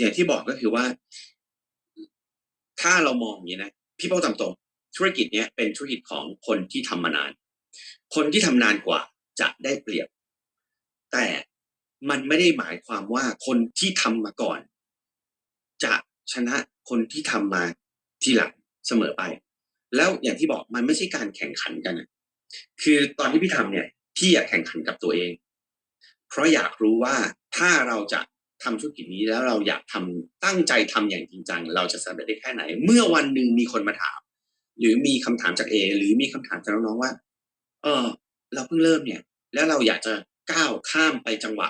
อย่างที่บอกก็คือว่า ถ้าเรามองอย่างนี้นะพี่โป้ตามตรงธุรกิจเนี้ยเป็นธุรกิจของคนที่ทำมานาน คนที่ทำนานกว่าจะได้เปรียบ แต่มันไม่ได้หมายความว่าคนที่ทำมาก่อน จะชนะคนที่ทำมาทีหลังเสมอไป แล้วอย่างที่บอกมันไม่ใช่การแข่งขันกันนะคือตอนที่พี่ทำเนี่ยพี่อยากแข่งขันกับตัวเอง เพราะอยากรู้ว่าถ้าเราจะ ทำธุรกิจนี้แล้วเราอยากทำตั้งใจทำอย่างจริงจัง เราจะสำเร็จได้แค่ไหน เมื่อวันหนึ่งมีคนมาถาม หรือมีคำถามจากเอหรือมีคำถามจากน้องๆว่า เออ เราเพิ่งเริ่มเนี่ย แล้วเราอยากจะก้าวข้ามไปจังหวะ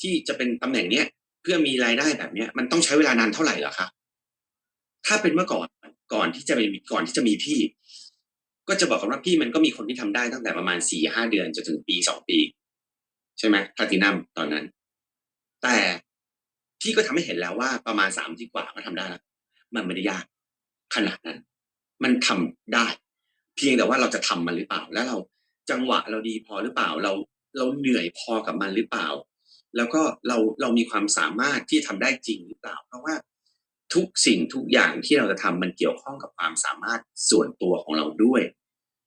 ที่จะเป็นตำแหน่งเนี้ยเพื่อมีรายได้แบบเนี้ย มันต้องใช้เวลานานเท่าไหร่หรอคะถ้าเป็นเมื่อก่อนก่อนที่จะมีก่อนที่จะมีพี่ ก็จะบอกกันว่าพี่มันก็มีคนที่ทำได้ตั้งแต่ประมาณสี่ห้าเดือนจนถึงปีสองปี ใช่ไหมพลาตินัมตอนนั้น แต่ พี่ก็ทำให้เห็นแล้วว่าประมาณสามที่กว่าก็ทำได้แล้วมันไม่ได้ยาก ขนาดนั้น มันทำได้ เพียงแต่ว่าเราจะทำมันหรือเปล่า แล้วเราจังหวะเราดีพอหรือเปล่า เราเราเหนื่อยพอกับมันหรือเปล่า แล้วก็เราเรามีความสามารถที่ทำได้จริงหรือเปล่า เพราะว่าทุกสิ่งทุกอย่างที่เราจะทำมันเกี่ยวข้องกับความสามารถส่วนตัวของเราด้วย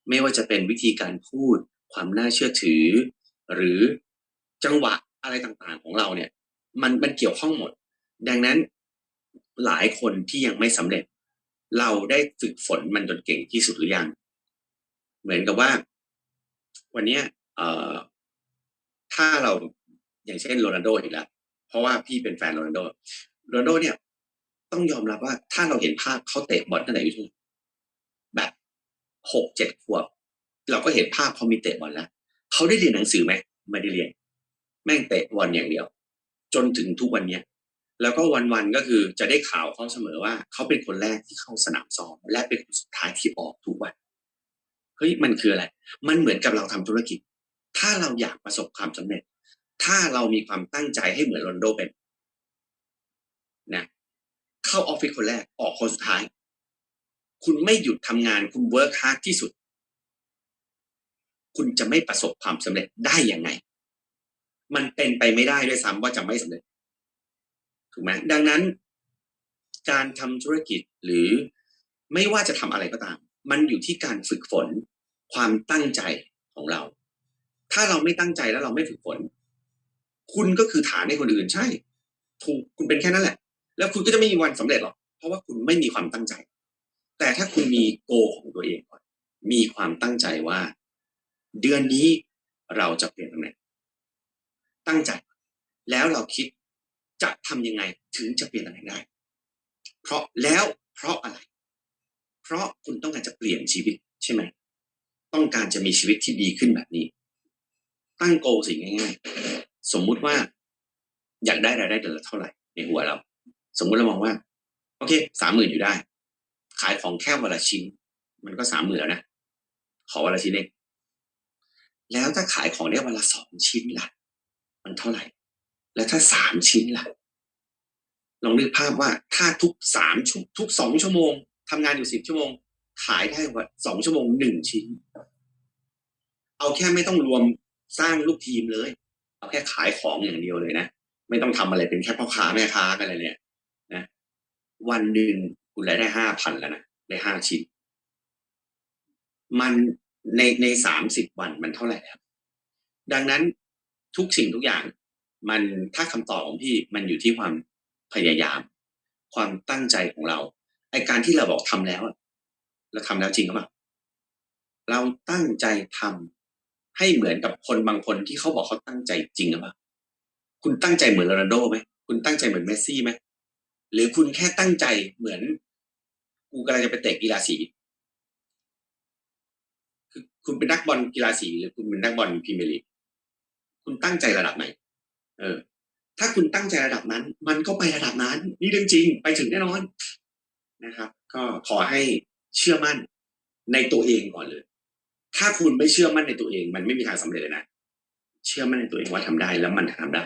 ไม่ว่าจะเป็นวิธีการพูด ความน่าเชื่อถือ หรือจังหวะอะไรต่างๆของเราเนี่ย มันมันเกี่ยวข้องหมด ดังนั้นหลายคนที่ยังไม่สำเร็จ เราได้ฝึกฝนมันจนเก่งที่สุดหรือยัง เหมือนกับว่า วันนี้เอ่อถ้าเราอย่างเช่นโรนัลโดอีกแล้วเพราะว่าพี่เป็นแฟนโรนัลโดโรนัลโดเนี่ย ต้องยอมรับว่าถ้าเราเห็นภาพเขาเตะบอลตั้งแต่อายุเท่าแบบหกเจ็ดขวบ เราก็เห็นภาพเขามีเตะบอลแล้วเขาได้เรียนหนังสือไหมไม่ได้เรียน แม่งเตะบอลอย่างเดียว จนถึงทุกวันเนี้ยแล้วก็วันๆก็คือจะได้ข่าวเขาเสมอว่าเขาเป็นคนแรกที่เข้าสนามซ้อมและเป็นคนสุดท้ายที่ออกทุกวันเฮ้ยมันคืออะไร มันเหมือนกับเราทำธุรกิจ ถ้าเราอยากประสบความสำเร็จ ถ้าเรามีความตั้งใจให้เหมือนโรนโดเป็นนะเข้าออฟฟิศคนแรกออกคนสุดท้าย คุณไม่หยุดทำงานคุณเวิร์กฮาร์ดที่สุด คุณจะไม่ประสบความสำเร็จได้ยังไง มันเป็นไปไม่ได้ด้วยซ้ำว่าจะไม่สำเร็จถูกไหมดังนั้น การทำธุรกิจหรือไม่ว่าจะทำอะไรก็ตาม มันอยู่ที่การฝึกฝนความตั้งใจของเรา ถ้าเราไม่ตั้งใจแล้วเราไม่ฝึกฝน คุณก็คือฐานให้คนอื่นใช่ ถูกคุณเป็นแค่นั้นแหละ แล้วคุณก็จะไม่มีวันสำเร็จหรอกเพราะว่าคุณไม่มีความตั้งใจ แต่ถ้าคุณมีโกของตัวเองก่อนมีความตั้งใจว่า เดือนนี้เราจะเปลี่ยนตำแหน่ง ตั้งใจ แล้วเราคิดจะทำยังไงถึงจะเปลี่ยนตำแหน่งได้ เพราะแล้วเพราะอะไร เพราะคุณต้องการจะเปลี่ยนชีวิตใช่ไหมต้องการจะมีชีวิตที่ดีขึ้นแบบนี้ ตั้งโกสิ่งง่ายๆ สมมุติว่า อยากได้รายได้เดือนละเท่าไหร่ในหัวเรา สมมุติเรามองว่า โอเคสามหมื่นอยู่ได้ ขายของแค่วันละชิ้น มันก็สามหมื่นแล้วนะขอวันละชิ้นเองแล้วถ้าขายของได้วันละสองชิ้นล่ะ มันเท่าไหร่ แล้วถ้าสามชิ้นล่ะ ลองนึกภาพว่าถ้าทุกสามชั่วทุกสองชั่วโมงทำงานอยู่สิบชั่วโมง ขายได้วันสองชั่วโมงหนึ่งชิ้น เอาแค่ไม่ต้องรวมสร้างลูกทีมเลย เอาแค่ขายของอย่างเดียวเลยนะไม่ต้องทำอะไรเป็นแค่พ่อค้าแม่ค้ากันเลยเนี่ยนะวันหนึ่งคุณรายได้ห้าพันแล้วนะได้ห้าชิ้น มันในในสามสิบวันมันเท่าไหร่ครับดังนั้น ทุกสิ่งทุกอย่าง มันถ้าคำตอบของพี่มันอยู่ที่ความพยายาม ความตั้งใจของเราไอการที่เราบอกทำแล้วเราทำแล้วจริงหรือเปล่าเราตั้งใจทำให้เหมือนกับคนบางคนที่เขาบอกเขาตั้งใจจริงหรือเปล่าคุณตั้งใจเหมือนโรนัลโดไหมคุณตั้งใจเหมือนเมสซี่ไหมหรือคุณแค่ตั้งใจเหมือนกูกำลังจะไปเตะกีฬาสีคือคุณเป็นนักบอลกีฬาสีหรือคุณเป็นนักบอลพรีเมียร์ลีก คุณตั้งใจระดับไหน เออ ถ้าคุณตั้งใจระดับนั้น มันก็ไประดับนั้น นี่เรื่องจริง ไปถึงแน่นอนนะครับ ก็ขอให้เชื่อมั่นในตัวเองก่อนเลย ถ้าคุณไม่เชื่อมั่นในตัวเอง มันไม่มีทางสำเร็จเลยนะ เชื่อมั่นในตัวเองว่าทำได้แล้วมันทำได้